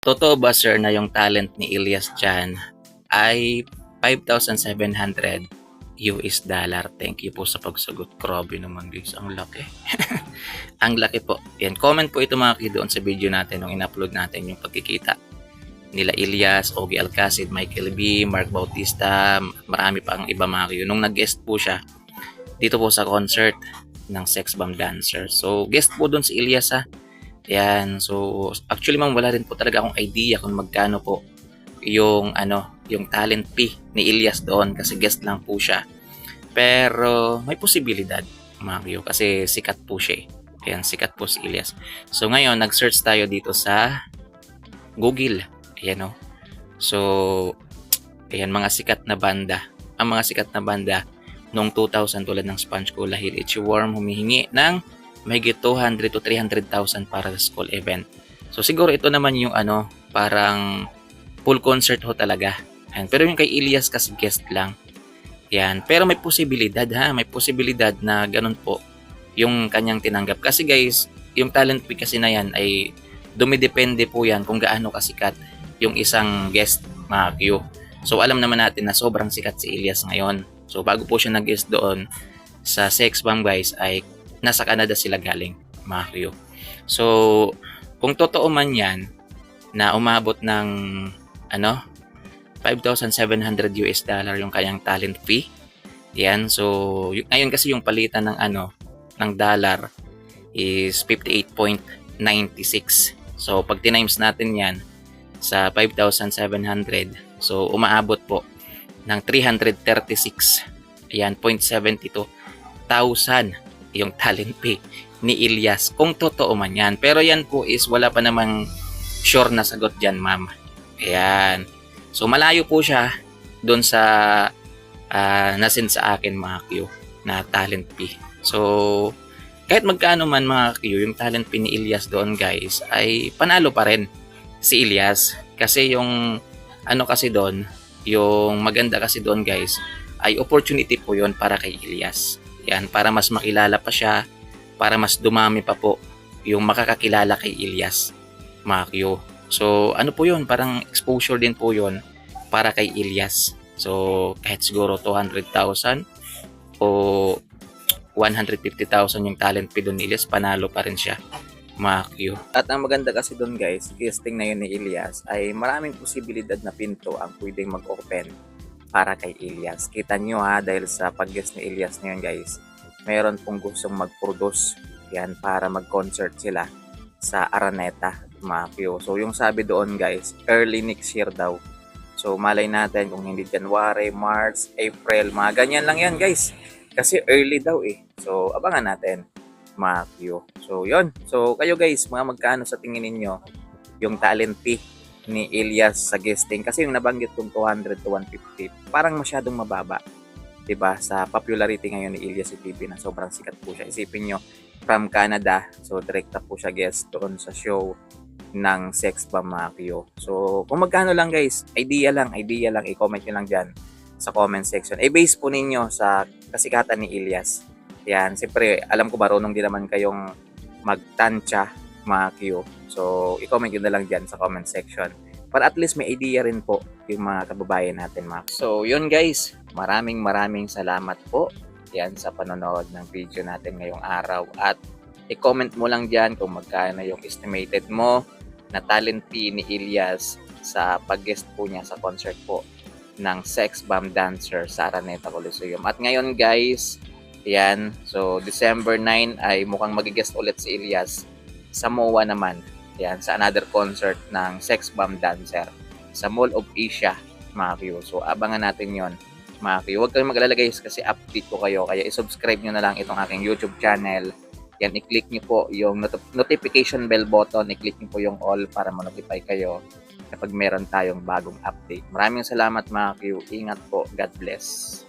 Totoo ba sir na yung talent ni Ilyas dyan ay 5,700 US dollar. Thank you po sa pagsagot. Grabe naman guys, ang laki. ang laki po. Yan, comment po ito mga kids doon sa video natin nung in-upload natin yung pagkikita. Nila Ilyas, Ogie Alcacid, Michael B, Mark Bautista, marami pa ang iba mga kids. Nung nag-guest po siya dito po sa concert ng Sex Bomb Dancer. So, guest po doon si Ilyas ha. Yan. So, actually ma'am, wala rin po talaga akong idea kung magkano po yung ano, yung talent fee ni Ilyas doon kasi guest lang po siya. Pero may posibilidad, Mario, kasi sikat po siya eh. Ayan, sikat po si Ilyas. So ngayon, nag-search tayo dito sa Google. Ayan o. So, ayan, mga sikat na banda. Ang mga sikat na banda noong 2000 tulad ng Sponge Cola Hill, Itchy Worm, humihingi ng mahigit 200 to 300,000 para sa school event. So siguro ito naman yung ano, parang full concert ho talaga. Ayan. Pero yung kay Ilyas kasi guest lang. Yan. Pero may posibilidad ha, may posibilidad na ganun po yung kanyang tinanggap. Kasi guys, yung talent fee kasi na yan ay dumidepende po yan kung gaano kasikat yung isang guest mga Q. So alam naman natin na sobrang sikat si Ilyas ngayon. So bago po siya nag-guest doon sa Sex Bomb guys ay nasa Canada sila galing mga Q. So kung totoo man yan na umabot ng ano 5,700 US dollar yung kanyang talent fee. Yan, so y- ngayon kasi yung palitan ng ano ng dollar is 58.96. So pag tinimes natin 'yan sa 5,700, so umaabot po ng 336 Ayan, 0.72 thousand yung talent fee ni Ilyas kung totoo man yan. Pero yan po is wala pa namang sure na sagot dyan, ma'am. Ayan. So malayo po siya doon sa uh, nasin sa akin mga Q na talent fee. So kahit magkano man mga Q, yung talent fee ni Ilyas doon guys ay panalo pa rin si Ilyas. Kasi yung ano kasi doon, yung maganda kasi doon guys, ay opportunity po yon para kay Ilyas. Yan, para mas makilala pa siya, para mas dumami pa po yung makakakilala kay Ilyas, Q. So, ano po yun? Parang exposure din po yun para kay Ilyas. So, kahit siguro 200,000 o 150,000 yung talent fee doon ni Ilyas, panalo pa rin siya. Q. At ang maganda kasi doon guys, casting na yun ni Ilyas, ay maraming posibilidad na pinto ang pwedeng mag-open para kay Ilyas. Kita nyo ha, dahil sa pag-guest ni Ilyas ngayon guys, mayroon pong gustong mag-produce yan para mag-concert sila sa Araneta, Mapio. So yung sabi doon guys, early next year daw. So malay natin kung hindi January, March, April, mga ganyan lang yan guys. Kasi early daw eh. So abangan natin, Mapio. So yon So kayo guys, mga magkano sa tingin ninyo yung talent fee ni Elias sa guesting kasi yung nabanggit kong 200 to 150 parang masyadong mababa 'di ba sa popularity ngayon ni Elias TV na sobrang sikat po siya. Isipin nyo from Canada so direkta po siya guest doon sa show ng Sex Bamakyo so kung magkano lang guys idea lang idea lang i-comment nyo lang dyan sa comment section. I-base po ninyo sa kasikatan ni Elias. Yan siyempre alam ko marunong din naman kayong magtansya Q. So, i-comment nyo na lang dyan sa comment section. Para at least may idea rin po yung mga kababayan natin mga So, yun guys. Maraming maraming salamat po yan sa panonood ng video natin ngayong araw. At i-comment mo lang dyan kung magkano yung estimated mo na talent fee ni Ilyas sa pag-guest po niya sa concert po ng Sex Bomb Dancer sa Araneta Coliseum. At ngayon guys, yan, so December 9 ay mukhang magigest ulit si Ilyas sa MOA naman. Yan, sa another concert ng Sex Bomb Dancer sa Mall of Asia, mga. So, abangan natin yon mga. Huwag kayong mag-alala guys kasi update ko kayo. Kaya isubscribe nyo na lang itong aking YouTube channel. Yan, i-click nyo po yung not- notification bell button. I-click nyo po yung all para ma-notify kayo kapag meron tayong bagong update. Maraming salamat mga Q. Ingat po. God bless.